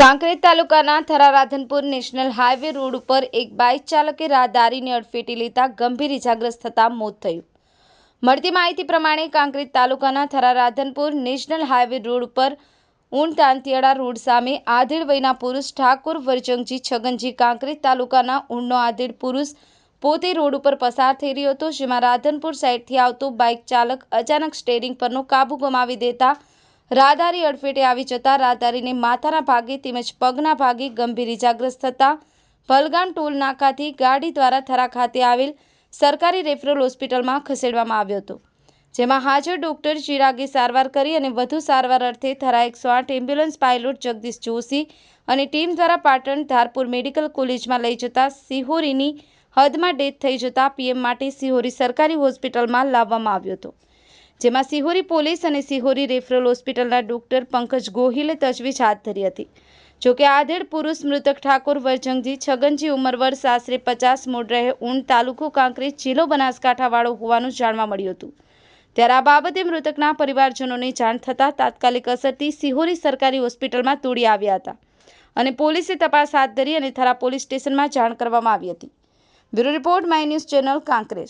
કાંકરેજ તાલુકાના Thara Radhanpur national highway road ઉપર એક બાઇક ચાલકે રાહદારીને અડફેટી લેતા ગંભીર ઇજાગ્રસ્ત થતાં મોત થયું. મળતી માહિતી પ્રમાણે કાંકરેજ તાલુકાના Thara Radhanpur national highway road ઉપર ઊંટ તાંતિયાળા રોડ સામે આધેડ વયના પુરુષ ઠાકોર વરજંગજી છગનજી કાંકરેજ તાલુકાના ઊંડનો આધેડ પુરુષ પોતે રોડ ઉપર પસાર થઈ રહ્યો હતો, જેમાં રાધનપુર સાઇડથી આવતો બાઇક ચાલક અચાનક સ્ટેરિંગ પરનો કાબુ ગુમાવી દેતા રાહદારી અડફેટે આવી જતા રાહદારીને માથાના ભાગે તેમજ પગના ભાગે ગંભીર ઇજાગ્રસ્ત થતા ભલગામ ટોલ નાકાથી ગાડી દ્વારા થરા ખાતે આવેલ સરકારી રેફરલ હોસ્પિટલમાં ખસેડવામાં આવ્યો હતો, જેમાં હાજર ડોક્ટર ચિરાગે સારવાર કરી અને વધુ સારવાર અર્થે થરા એકસો આઠ એમ્બ્યુલન્સ પાયલોટ જગદીશ જોશી અને ટીમ દ્વારા પાટણ ધારપુર મેડિકલ કોલેજમાં લઈ જતા સિહોરીની હદમાં ડેથ થઈ જતા પીએમ માટે સિહોરી સરકારી હોસ્પિટલમાં લાવવામાં આવ્યો હતો. જેમાં સિહોરી પોલીસ અને સિહોરી રેફરલ હોસ્પિટલના ડોક્ટર પંકજ ગોહિલે તજવીજ હાથ ધરી હતી. જોકે આધેડ પુરુષ મૃતક ઠાકોર વરજંગજી છગનજી ઉંમર વર્ષ આશરે પચાસ મૂળ રહે ઊંટ તાલુકો કાંકરેજ જિલ્લો બનાસકાંઠાવાળો હોવાનું જાણવા મળ્યું હતું. ત્યારે આ બાબતે મૃતકના પરિવારજનોને જાણ થતાં તાત્કાલિક અસરથી સિહોરી સરકારી હોસ્પિટલમાં તોડી આવ્યા હતા અને પોલીસે તપાસ હાથ ધરી અને થરા પોલીસ સ્ટેશનમાં જાણ કરવામાં આવી હતી. Bureau report my news channel Kankrej.